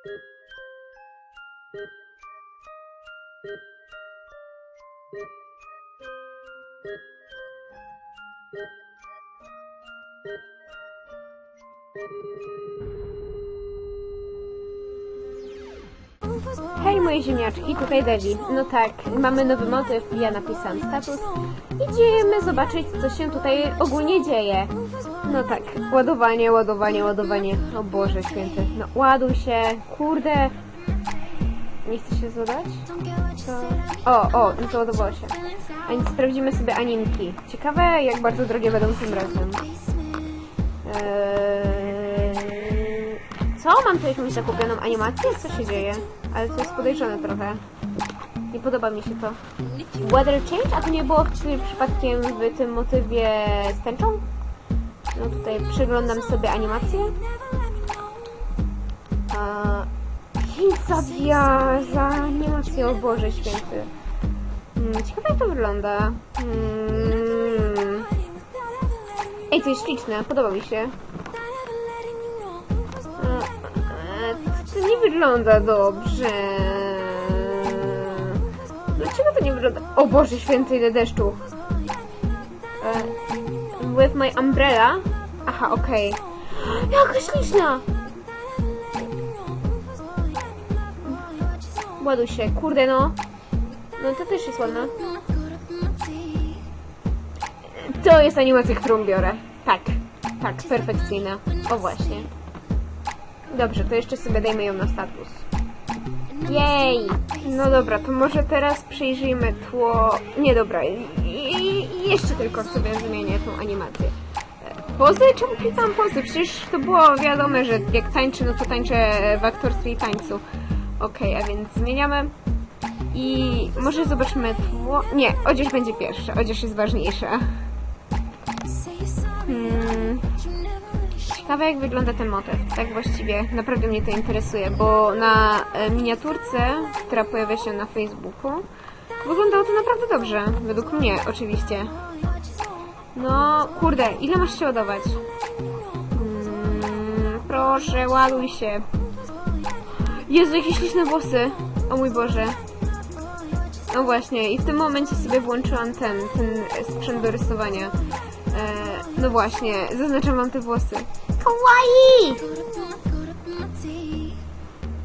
Hej moje ziemniaczki, tutaj Devi. No tak, mamy nowy motyw, ja napisałam status. Idziemy zobaczyć, co się tutaj ogólnie dzieje. No tak, ładowanie, ładowanie, ładowanie. O Boże święty. No ładuj się, kurde. Nie chce się zadać? To... O, o, no załadowało się. A sprawdzimy sobie animki. Ciekawe, jak bardzo drogie będą tym razem. Eee... Co? Mam tu jakąś zakupioną animację? Co się dzieje? Ale to jest podejrzane trochę. Nie podoba mi się to. Weather change? A to nie było w- przypadkiem w tym motywie z tęczą? No tutaj przeglądam sobie animację. A... Zabija za animację, o Boże święty. Hmm, ciekawe jak to wygląda. Hmm. Ej, to jest śliczne, podoba mi się. To nie wygląda dobrze. Dlaczego to nie wygląda... O Boże święty, ile deszczu. E, With my umbrella? Aha, okej. Jaka śliczna! Ładuj się, kurde no. No to też jest ładna. To jest animacja, którą biorę. Tak, tak, perfekcyjna. O właśnie. Dobrze, to jeszcze sobie dajmy ją na status. Jej! No dobra, to może teraz przyjrzyjmy tło... Nie, dobra, i, jeszcze tylko sobie zmienię tą animację. Pozy? Czemu klikam pozy? Przecież to było wiadome, że jak tańczę, no to tańczę w aktorstwie i tańcu. Okej, a więc zmieniamy. I może zobaczmy tło... Nie, odzież będzie pierwsza. Odzież jest ważniejsza. Hmm. Ciekawe jak wygląda ten motyw. Tak właściwie naprawdę mnie to interesuje, bo na e, miniaturce, która pojawia się na Facebooku, wyglądało to naprawdę dobrze. Według mnie oczywiście. No, kurde, ile masz się ładować? Mm, proszę, ładuj się. Jezu, jakie śliczne włosy. O mój Boże. No właśnie, i w tym momencie sobie włączyłam ten, ten sprzęt do rysowania. E, no właśnie, zaznaczam wam te włosy. Kawaii!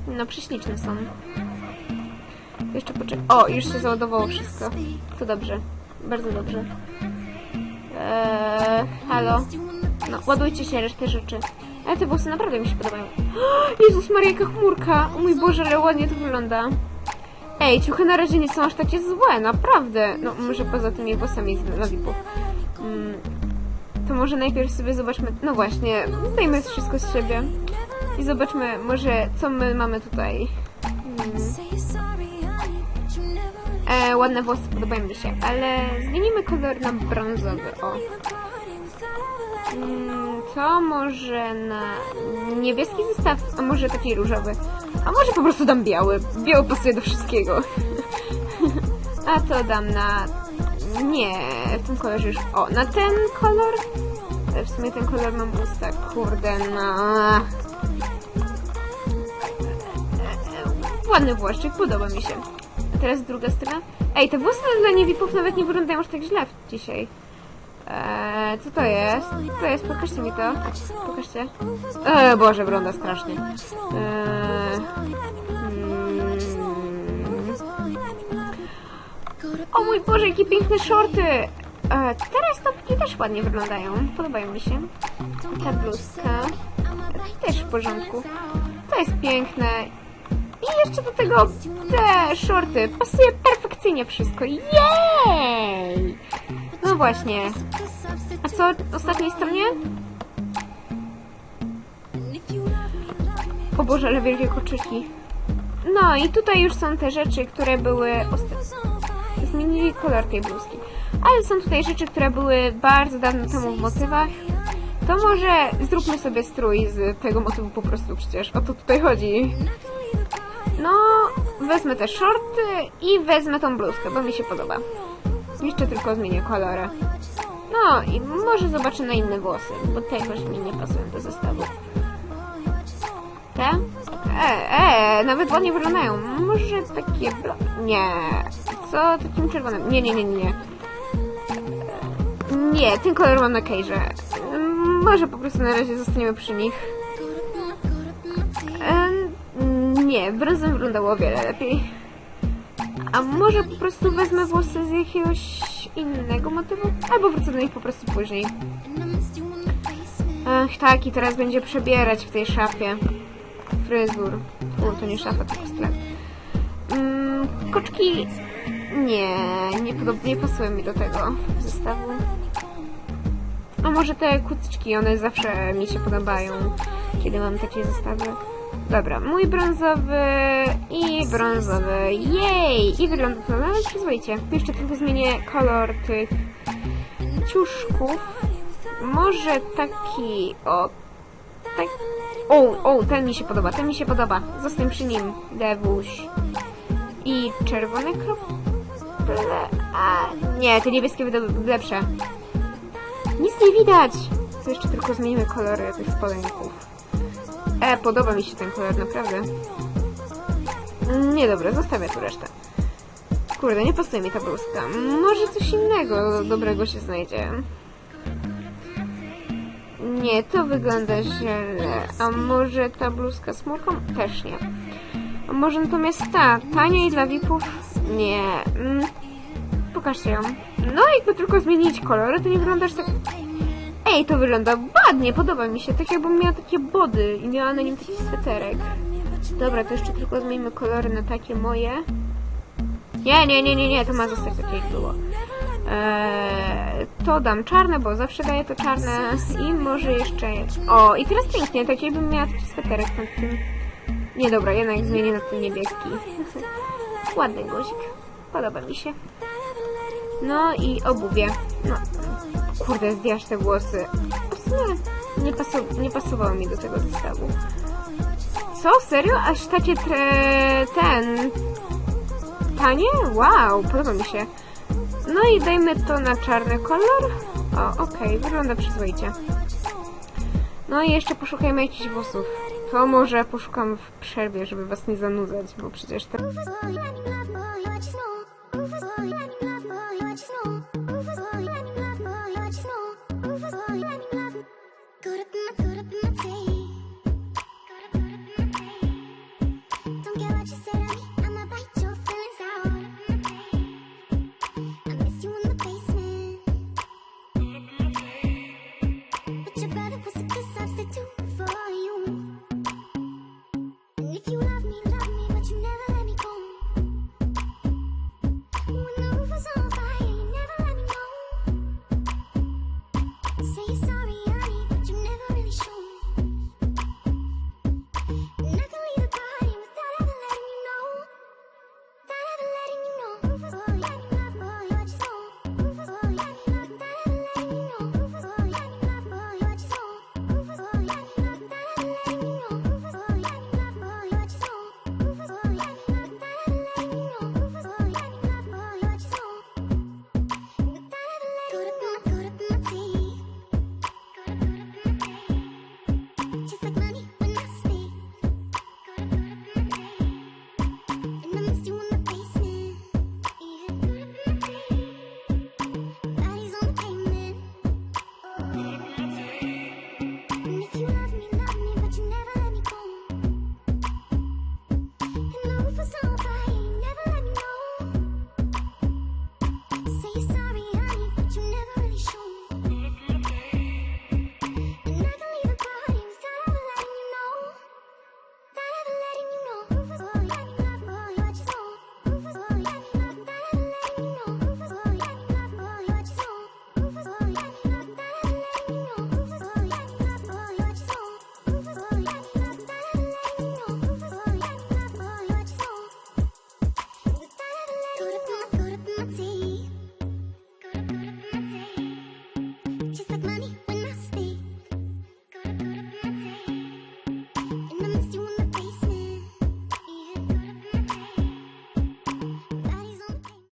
No, prześliczne są. Jeszcze poczekaj. O, już się załadowało wszystko. To dobrze. Bardzo dobrze. Eee, halo? No, ładujcie się resztę rzeczy. Ale te włosy naprawdę mi się podobają. Jezus Maria, jaka chmurka! O mój Boże, ale ładnie to wygląda. Ej, ciuchy na razie nie są aż takie złe, naprawdę. No, może poza tymi włosami z lawipów. Mm, to może najpierw sobie zobaczmy... No właśnie, zdejmy wszystko z siebie. I zobaczmy może, co my mamy tutaj. Mm. E, ładne włosy, podobają mi się, ale zmienimy kolor na brązowy, o. Mm, to może na niebieski zestaw, a może taki różowy. A może po prostu dam biały. Biały pasuje do wszystkiego. a to dam na... Nie, w tym kolorze już... O, na ten kolor? E, W sumie ten kolor mam usta, kurde, no... Ładny włoszczyk, podoba mi się. Teraz druga strona. Ej, te włosy dla niewipów nawet nie wyglądają aż tak źle dzisiaj. Eee, co to jest? Co to jest? Pokażcie mi to. Pokażcie. Eee, Boże, wygląda strasznie. Eee, mm. O mój Boże, jakie piękne shorty! Eee, teraz topki też ładnie wyglądają. Podobają mi się. Ta bluzka. Też w porządku. To jest piękne. I jeszcze do tego te shorty. Pasuje perfekcyjnie wszystko. Jej! No właśnie. A co w ostatniej stronie? O Boże, ale wielkie koczyki. No i tutaj już są te rzeczy, które były... Zmienili kolor tej bluzki. Ale są tutaj rzeczy, które były bardzo dawno temu w motywach. To może zróbmy sobie strój z tego motywu po prostu przecież. O to tutaj chodzi. No, wezmę te shorty i wezmę tą bluzkę, bo mi się podoba. Jeszcze tylko zmienię kolory. No i może zobaczę na inne włosy, bo te jakoś mi nie pasują do zestawu. Te? E, kurde, nawet ładnie wyglądają. Może takie... Nie. Co? Takim czerwonym. Nie, nie, nie, nie. Nie, ten kolor mam na Kejże. Może po prostu na razie zostaniemy przy nich. Nie, brązem wyglądało o wiele lepiej. A może po prostu wezmę włosy z jakiegoś innego motywu? Albo wrócę do nich po prostu później. Ach, tak, i teraz będzie przebierać w tej szafie. Fryzur. U, to nie szafa, tylko sklep. Mm, koczki... Nie, nie, nie pasują mi do tego zestawu. A może te kucyczki, one zawsze mi się podobają, kiedy mam takie zestawy. Dobra, mój brązowy i brązowy. Jej! I wygląda to nawet przyzwoicie. Jeszcze tylko zmienię kolor tych ciuszków. Może taki o... Tak... O, o, ten mi się podoba, ten mi się podoba. Zostań przy nim, Dewuś. I czerwone krople... A, nie, te niebieskie będą lepsze. Nic nie widać! To jeszcze tylko zmienimy kolory tych spodenków. E, podoba mi się ten kolor, naprawdę. Nie, dobra, zostawię tu resztę. Kurde, nie pasuje mi ta bluzka. Może coś innego dobrego się znajdzie. Nie, to wygląda źle. A może ta bluzka z smurką? Też nie. A może natomiast ta, tania i dla VIP-ów? Nie. Mm. Pokażcie ją. No, jakby tylko zmienić kolory, to nie wyglądasz tak... Ej, to wygląda ładnie, podoba mi się. Tak jakbym miała takie body i miała na nim taki sweterek. Dobra, to jeszcze tylko zmienimy kolory na takie moje. Nie, nie, nie, nie, nie, to ma zostać takie jak było. Eee, to dam czarne, bo zawsze daję to czarne. I może jeszcze... O, i teraz pięknie, tak jakbym miała taki sweterek na tym. Nie, dobra, jednak zmienię na ten niebieski. Ładny guzik. Podoba mi się. No i obuwie. No, kurde, zdjęłaś te włosy. W sumie nie, pasu- nie mi do tego zestawu. Co? Serio? Aż takie tre... ten... Tanie? Wow, podoba mi się. No i dajmy to na czarny kolor. O, okej, wygląda przyzwoicie. No i jeszcze poszukajmy jakichś włosów. To może poszukam w przerwie, żeby was nie zanudzać, bo przecież te... Don't Good music.